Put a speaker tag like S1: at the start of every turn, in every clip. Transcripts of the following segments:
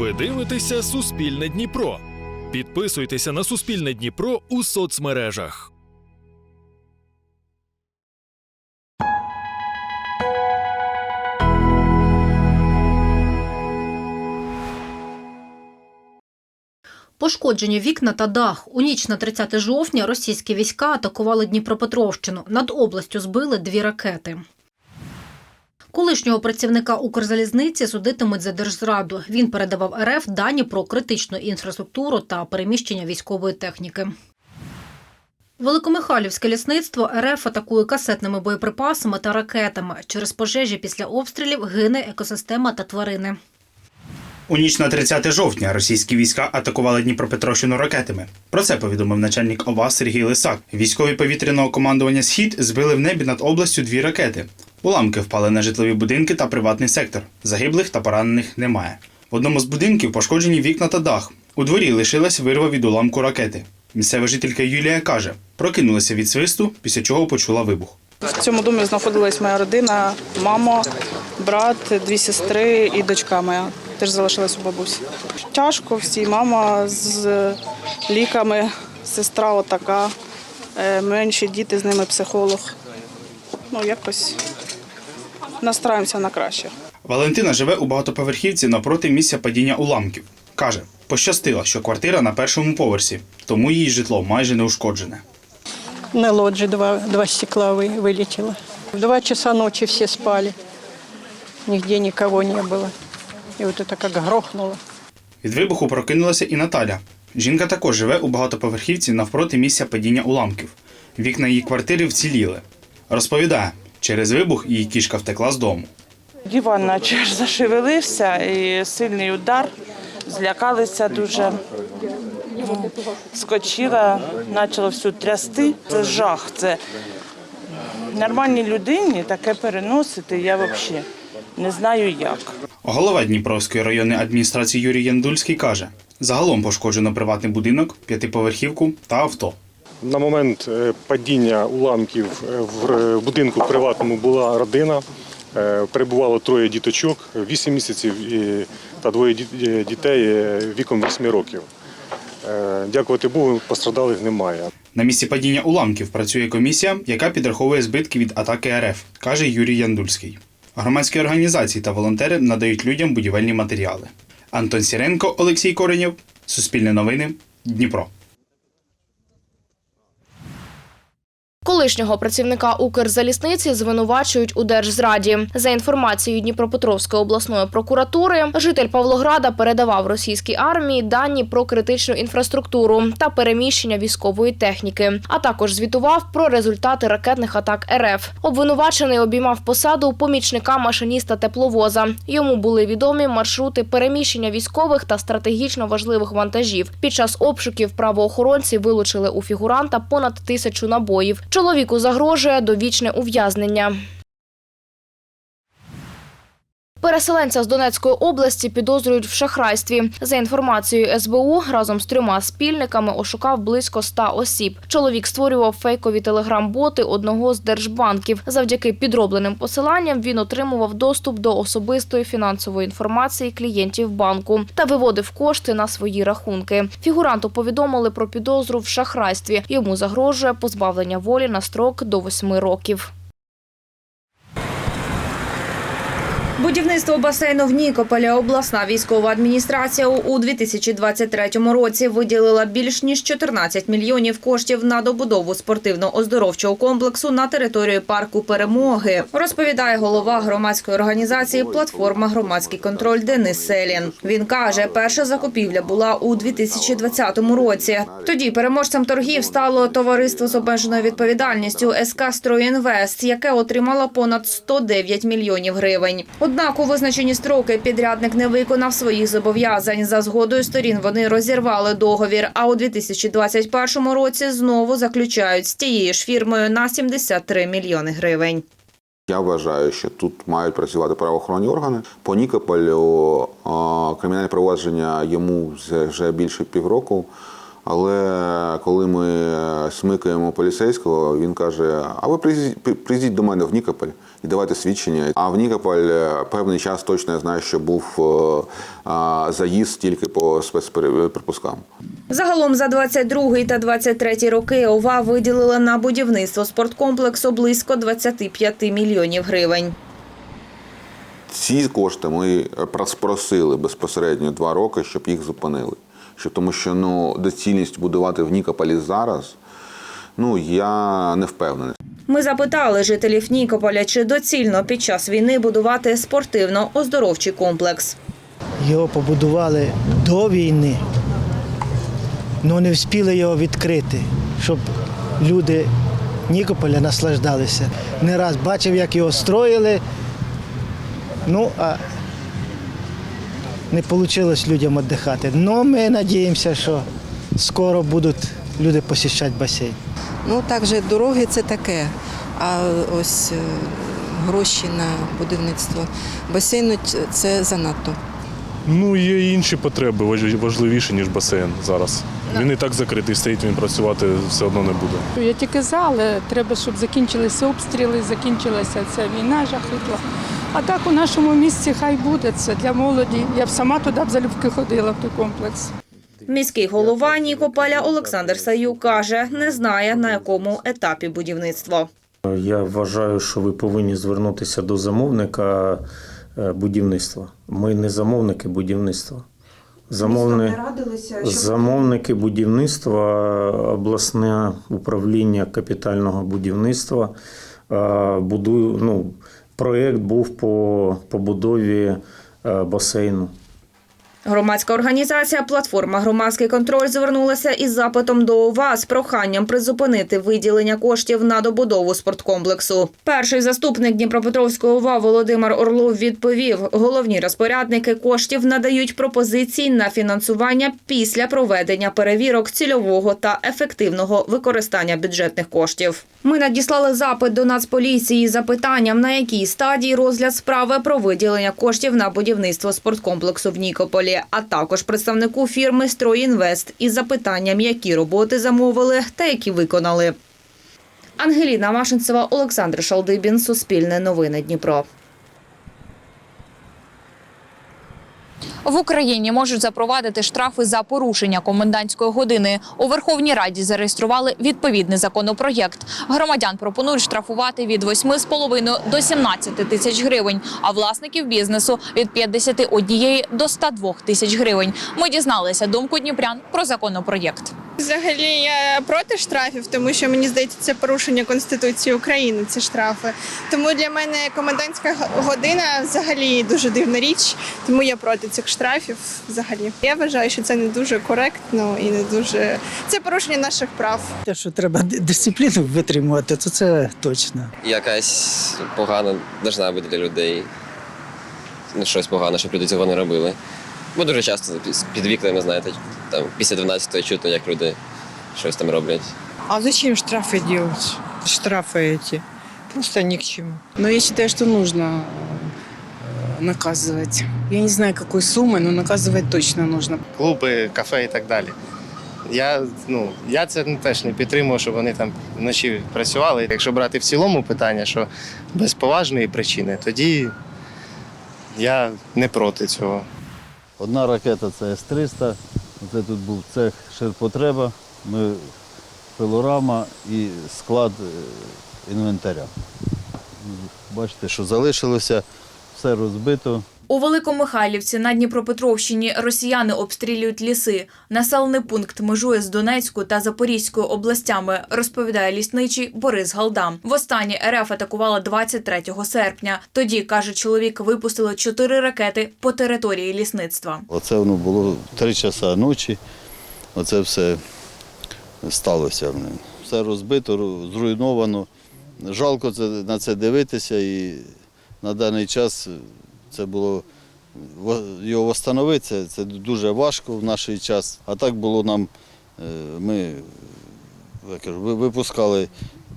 S1: Ви дивитеся Суспільне Дніпро. Підписуйтеся на Суспільне Дніпро у соцмережах.
S2: Пошкоджені вікна та дах. У ніч на 30 жовтня російські війська атакували Дніпропетровщину. Над областю збили дві ракети. Колишнього працівника Укрзалізниці судитимуть за держзраду. Він передавав РФ дані про критичну інфраструктуру та переміщення військової техніки. Великомихайлівське лісництво РФ атакує касетними боєприпасами та ракетами. Через пожежі після обстрілів гине екосистема та тварини.
S3: У ніч на 30 жовтня російські війська атакували Дніпропетровщину ракетами. Про це повідомив начальник ОВА Сергій Лисак. Військові повітряного командування Схід збили в небі над областю дві ракети. Уламки впали на житлові будинки та приватний сектор. Загиблих та поранених немає. В одному з будинків пошкоджені вікна та дах. У дворі лишилась вирва від уламку ракети. Місцева жителька Юлія каже, прокинулася від свисту, після чого почула вибух.
S4: В цьому домі знаходилась моя родина, мама, брат, дві сестри і дочка моя. Теж залишилась у бабусі. Тяжко всі, мама з ліками, сестра отака, е, менші діти з ними психолог. Ну, якось настраємося на краще.
S3: Валентина живе у багатоповерхівці навпроти місця падіння уламків. Каже, пощастило, що квартира на першому поверсі, тому її житло майже не ушкоджене.
S5: На лоджии два, два стекла вы- вылетело. В два часа ночи все спали. Нигде никого не было. И вот это как грохнуло.
S3: Від вибуху прокинулася і Наталя. Жінка також живе у багатоповерхівці навпроти місця падіння уламків. Вікна її квартири вціліли. Розповідає, через вибух її кішка втекла з дому.
S6: Диван наче зашевелився і сильний удар. Злякалися дуже. Ну, Скочила, почало всю трясти. Це жах. Це нормальній людині таке переносити. Я взагалі не знаю як.
S3: Голова Дніпровської районної адміністрації Юрій Яндульський каже: загалом пошкоджено приватний будинок, п'ятиповерхівку та авто.
S7: На момент е, падіння уламків е, в будинку приватному була родина. Е, Перебувало троє діточок, 8 місяців та двоє дітей віком 8 років. Дякувати Богу, постраждалих немає.
S3: На місці падіння уламків працює комісія, яка підраховує збитки від атаки РФ, каже Юрій Яндульський. Громадські організації та волонтери надають людям будівельні матеріали. Антон Сіренко, Олексій Коренєв, Суспільне новини, Дніпро.
S8: Колишнього працівника Укрзалізниці звинувачують у держзраді. За інформацією Дніпропетровської обласної прокуратури, житель Павлограда передавав російській армії дані про критичну інфраструктуру та переміщення військової техніки, а також звітував про результати ракетних атак РФ. Обвинувачений обіймав посаду помічника машиніста тепловоза. Йому були відомі маршрути переміщення військових та стратегічно важливих вантажів. Під час обшуків правоохоронці вилучили у фігуранта понад тисячу набоїв. Чоловіку загрожує довічне ув'язнення. Переселенця з Донецької області підозрюють в шахрайстві. За інформацією СБУ, разом з трьома спільниками ошукав близько ста осіб. Чоловік створював фейкові телеграм-боти одного з держбанків. Завдяки підробленим посиланням він отримував доступ до особистої фінансової інформації клієнтів банку та виводив кошти на свої рахунки. Фігуранту повідомили про підозру в шахрайстві. Йому загрожує позбавлення волі на строк до восьми років.
S9: Будівництво басейну в Нікополі обласна військова адміністрація у 2023 році виділила більш ніж 14 мільйонів коштів на добудову спортивно-оздоровчого комплексу на території парку Перемоги. Розповідає голова громадської організації Платформа громадський контроль Денис Селін. Він каже, перша закупівля була у 2020 році. Тоді переможцем торгів стало товариство з обмеженою відповідальністю СК «Стройінвест», яке отримало понад 109 мільйонів гривень. Однак у визначені строки підрядник не виконав своїх зобов'язань. За згодою сторін вони розірвали договір. А у 2021 році знову заключають з тією ж фірмою на 73 мільйони гривень.
S10: Я вважаю, що тут мають працювати правоохоронні органи. По Нікополю кримінальне провадження йому вже- більше півроку. Але коли ми е, смикаємо поліцейського, він каже: А ви приїздіть, до мене в Нікополь і давайте свідчення. А в Нікополь е, певний час точно я знаю, що був е, заїзд тільки по спецприпускам.
S9: Загалом за 22 та 23 роки ОВА виділила на будівництво спорткомплексу близько 25 мільйонів гривень.
S10: Ці кошти ми просили безпосередньо два роки, щоб їх зупинили. Що, тому що ну, доцільність будувати в Нікополі зараз, ну я не впевнений.
S9: Ми запитали жителів Нікополя, чи доцільно під час війни будувати спортивно-оздоровчий комплекс.
S11: Його побудували до війни, але не встигли його відкрити, щоб люди Нікополя наслаждалися. Не раз бачив, як його строїли. Ну, а не вийшло людям віддихати. Але ми сподіваємося, що скоро будуть люди посіщати басейн.
S12: Ну також дороги це таке. А ось е, гроші на будівництво басейну це занадто.
S7: Ну, є інші потреби важ- важливіші, ніж басейн зараз. Він і так закритий стоїть, він працювати все одно не буде.
S5: Я тільки за, але треба, щоб закінчилися обстріли, закінчилася ця війна жахитла. А так у нашому місті хай буде це для молоді. Я б сама туди б залюбки ходила в той комплекс.
S9: Міський голова Нікополя Олександр Саюк каже, не знає на якому етапі будівництво.
S13: Я вважаю, що ви повинні звернутися до замовника е, будівництва. Ми не замовники будівництва. Замовни... Замовники будівництва, обласне управління капітального будівництва. Будую, ну, проєкт був по побудові е, басейну.
S9: Громадська організація Платформа Громадський контроль звернулася із запитом до ОВА з проханням призупинити виділення коштів на добудову спорткомплексу. Перший заступник Дніпропетровського ОВА Володимир Орлов відповів: головні розпорядники коштів надають пропозиції на фінансування після проведення перевірок цільового та ефективного використання бюджетних коштів. Ми надіслали запит до Нацполіції з запитанням, на якій стадії розгляд справи про виділення коштів на будівництво спорткомплексу в Нікополі, а також представнику фірми «Стройінвест» із запитанням, які роботи замовили та які виконали. Ангеліна Машинцева, Олександр Шалдибін, Суспільне новини Дніпро.
S14: В Україні можуть запровадити штрафи за порушення комендантської години. У Верховній Раді зареєстрували відповідний законопроєкт. Громадян пропонують штрафувати від 8,5 до 17 тисяч гривень, а власників бізнесу від 51 до 102 тисяч гривень. Ми дізналися думку дніпрян про законопроєкт.
S5: Взагалі я проти штрафів, тому що мені здається, це порушення Конституції України. Ці штрафи. Тому для мене комендантська година взагалі дуже дивна річ, тому я проти цих штрафів. Взагалі, я вважаю, що це не дуже коректно і не дуже це порушення наших прав.
S11: Те, що треба дисципліну витримувати, то це точно.
S15: якась погана должна бути для людей. Ну, щось погане, щоб люди цього не робили. Бо дуже часто під вікнами, знаєте, там після 12-ї чутно, як люди щось там роблять.
S12: А зачем штрафи делать? Штрафы эти просто ни к чему.
S5: Но я считаю, что нужно наказывать. Я не знаю, какой суммы, но наказывать точно нужно.
S7: Клуби, кафе і так далі. Я, ну, я це теж не підтримую, щоб вони там вночі працювали. Якщо брати в цілому питання, що без поважної причини, тоді я не проти цього.
S16: Одна ракета це С-300, це тут був цех ширпотреба, ми пилорама і склад е, інвентаря. Бачите, що залишилося, все розбито.
S14: У Великомихайлівці на Дніпропетровщині росіяни обстрілюють ліси. Населений пункт межує з Донецькою та Запорізькою областями, розповідає лісничий Борис Галдам. Востаннє РФ атакувала 23 серпня. Тоді, каже чоловік, випустили чотири ракети по території лісництва.
S16: Оце воно було три часа ночі, оце все сталося. Все розбито, зруйновано. Жалко на це дивитися і на даний час це було його встановити, це, це дуже важко в наш час. А так було нам, е, ми я кажу, випускали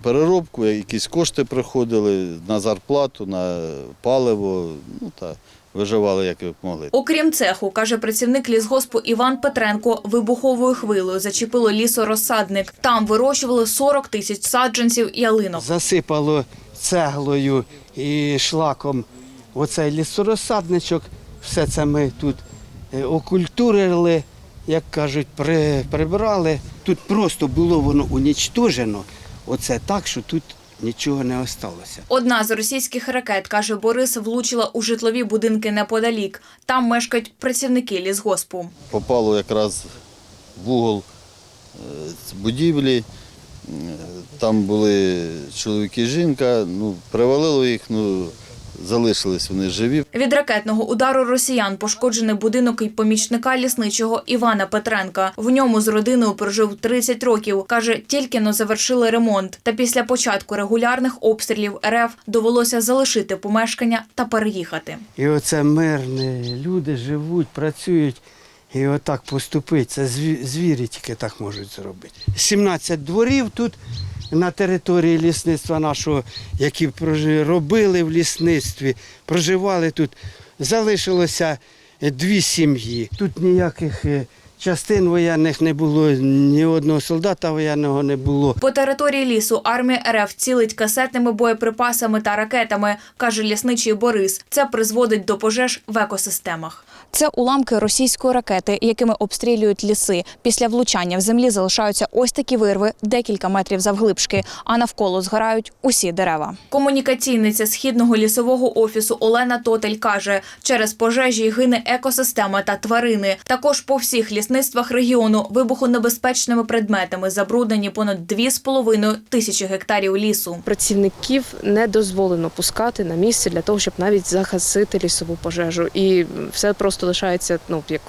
S16: переробку, якісь кошти приходили на зарплату, на паливо, ну та виживали як могли.
S14: Окрім цеху, каже працівник лісгоспу Іван Петренко, вибуховою хвилею зачепило лісорозсадник. Там вирощували 40 тисяч саджанців ялинок.
S17: засипало цеглою і шлаком оцей лісорозсадничок. Все це ми тут е, окультурили, як кажуть, при, прибрали. Тут просто було воно унічтожено. Оце так, що тут нічого не осталося.
S14: Одна з російських ракет, каже Борис, влучила у житлові будинки неподалік. Там мешкають працівники лісгоспу.
S16: Попало якраз в угол е, будівлі. Е, Там були чоловік і жінка, ну, привалило їх, ну, залишились вони живі.
S14: Від ракетного удару росіян пошкоджений будинок і помічника лісничого Івана Петренка. В ньому з родиною прожив 30 років. Каже, тільки но завершили ремонт. Та після початку регулярних обстрілів РФ довелося залишити помешкання та переїхати.
S17: І оце мирне, люди живуть, працюють. І отак поступить. Це звірі тільки так можуть зробити. 17 дворів тут на території лісництва нашого, які робили в лісництві, проживали тут. Залишилося е, дві сім'ї. Тут ніяких е, частин воєнних не було, ні одного солдата воєнного не було.
S14: По території лісу армія РФ цілить касетними боєприпасами та ракетами, каже лісничий Борис. Це призводить до пожеж в екосистемах.
S18: Це уламки російської ракети, якими обстрілюють ліси. Після влучання в землі залишаються ось такі вирви, декілька метрів завглибшки, а навколо згорають усі дерева.
S14: Комунікаційниця східного лісового офісу Олена Тотель каже, через пожежі гине екосистема та тварини. Також по всіх лісництвах регіону вибухонебезпечними предметами забруднені понад 2,5 тисячі гектарів лісу.
S19: Працівників не дозволено пускати на місце для того, щоб навіть загасити лісову пожежу. І все просто лишається ну як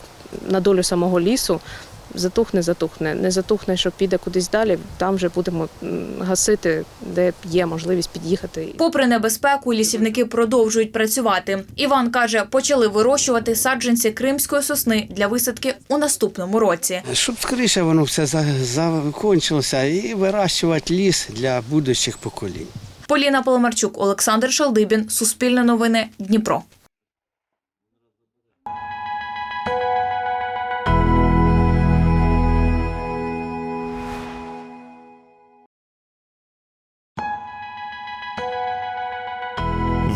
S19: на долю самого лісу. Затухне, затухне, не затухне, що піде кудись далі. Там вже будемо гасити, де є можливість під'їхати.
S14: Попри небезпеку, лісівники продовжують працювати. Іван каже, почали вирощувати саджанці кримської сосни для висадки у наступному році.
S17: Щоб скоріше воно все за- закончилося і вирощувати ліс для будущих поколінь.
S14: Поліна Поломарчук, Олександр Шалдибін, Суспільне новини, Дніпро.